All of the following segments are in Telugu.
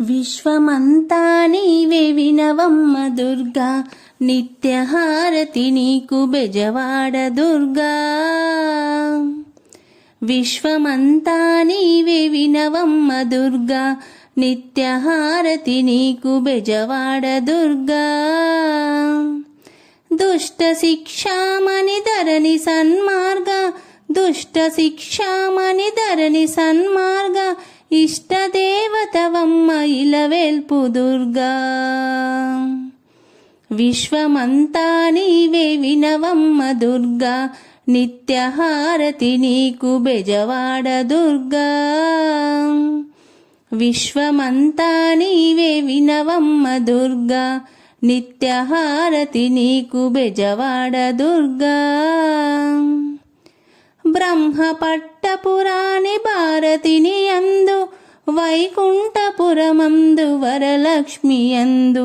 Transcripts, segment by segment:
విశ్వమంతా నీవే వినవమ్మ దుర్గా. నిత్యహారతి నీకు బెజవాడ దుర్గా. విశ్వమంతా నీవే వినవమ్మ దుర్గా. నిత్యహారతి నీకు బెజవాడ దుర్గా. దుష్ట శిక్షామణి ధరణి సన్మార్గ. దుష్ట శిక్షామణి ధరణి సన్మార్గ. ఇష్టదేవతవమ్మ ఇలవేల్పు దుర్గా. విశ్వమంతా నీవే వినవమ్మ దుర్గా నిత్యహారతి నీకు బెజవాడ దుర్గా. విశ్వమంతా నీవే వినవమ్మ దుర్గా నిత్యహారతి నీకు బెజవాడ దుర్గా. బ్రహ్మ పట్టపురాణి భారతిని అందు వైకుంఠపురమందు వరలక్ష్మి అందు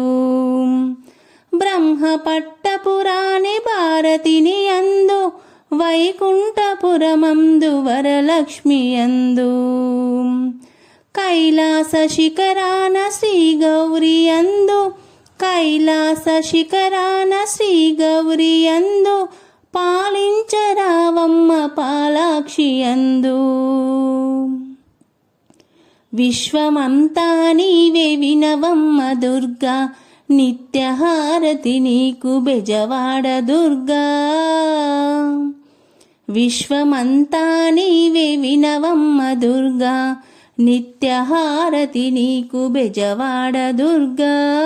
బ్రహ్మ పట్టపురాణి భారతిని అందు వైకుంఠపురమందు వరలక్ష్మి అందు కైలాస శిఖరాన శ్రీ గౌరీ అందు కైలాస శిఖరాన శ్రీ గౌరీ అందు పాలించరావమ్మ పాలాక్షి అందు విశ్వమంతా నీవే వినవమ్మ దుర్గా నిత్యహారతి నీకు బెజవాడ దుర్గా. విశ్వమంతా నీవే వినవమ్మ దుర్గా నిత్యహారతి నీకు బెజవాడ దుర్గా.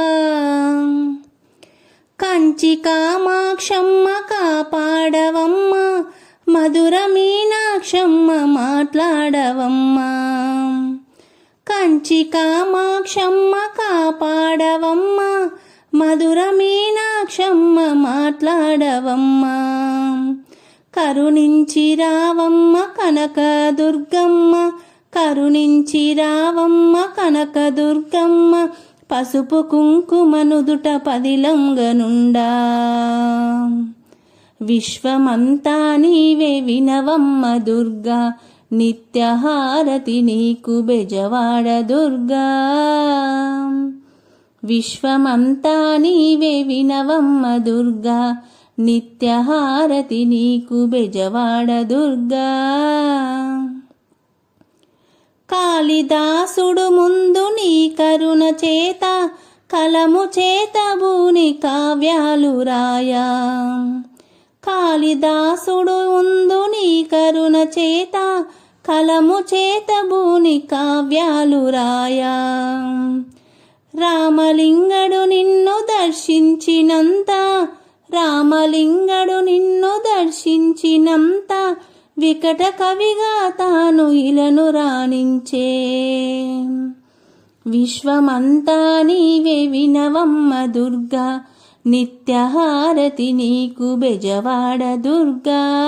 కంచి కామాక్షమ్మ కాపాడవమ్మ మధుర మీనాక్షమ్మ మాట్లాడవమ్మ. కంచి కామాక్షమ్మ కాపాడవమ్మ మధుర మీనాక్షమ్మ మాట్లాడవమ్మ. కరుణించి రావమ్మ కనక దుర్గమ్మ కరుణించి రావమ్మ కనక దుర్గమ్మ పసుపు కుంకుమనుదుట పదిలంగనుండా. విశ్వమంతా నీవే వినవమ్మ దుర్గా నిత్యహారతి నీకు బెజవాడ దుర్గా. విశ్వమంతా నీవే వినవమ్మ దుర్గా నిత్యహారతి నీకు బెజవాడ దుర్గా. కాళిదాసుడు ముందు కరుణ చేత కలము చేత భూని కావ్యాలు రాయా. కాళిదాసుడు ఉందు నీ కరుణ చేత కలము చేత భూని కావ్యాలు రాయా. రామలింగడు నిన్ను దర్శించినంత రామలింగడు నిన్ను దర్శించినంత వికట కవిగా తాను ఇలను రాణించే. విశ్వమంతా నీవే వినవమ్మ దుర్గా. నిత్యహారతి నీకు బెజవాడ దుర్గా.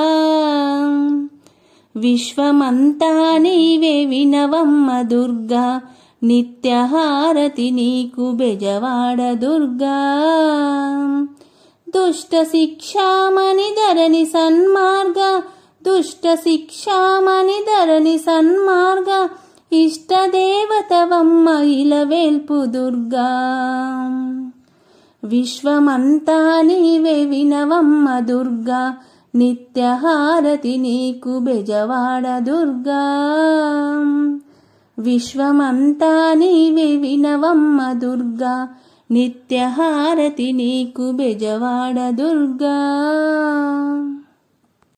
విశ్వమంతా నీవే వినవమ్మ దుర్గా. నిత్యహారతి నీకు బెజవాడ దుర్గా. దుష్ట శిక్షామణి ధరణి సన్మార్గ. దుష్ట శిక్షామణి ధరణి సన్మార్గ. ఇష్టదేవతవమ్మ ఇలవేల్పు దుర్గా. విశ్వమంతా నీవే వినవమ్మ దుర్గా. నిత్యహారతి నీకు బెజవాడ దుర్గా. విశ్వమంతా నీవే వినవమ్మ దుర్గా. నిత్యహారతి నీకు బెజవాడ దుర్గా.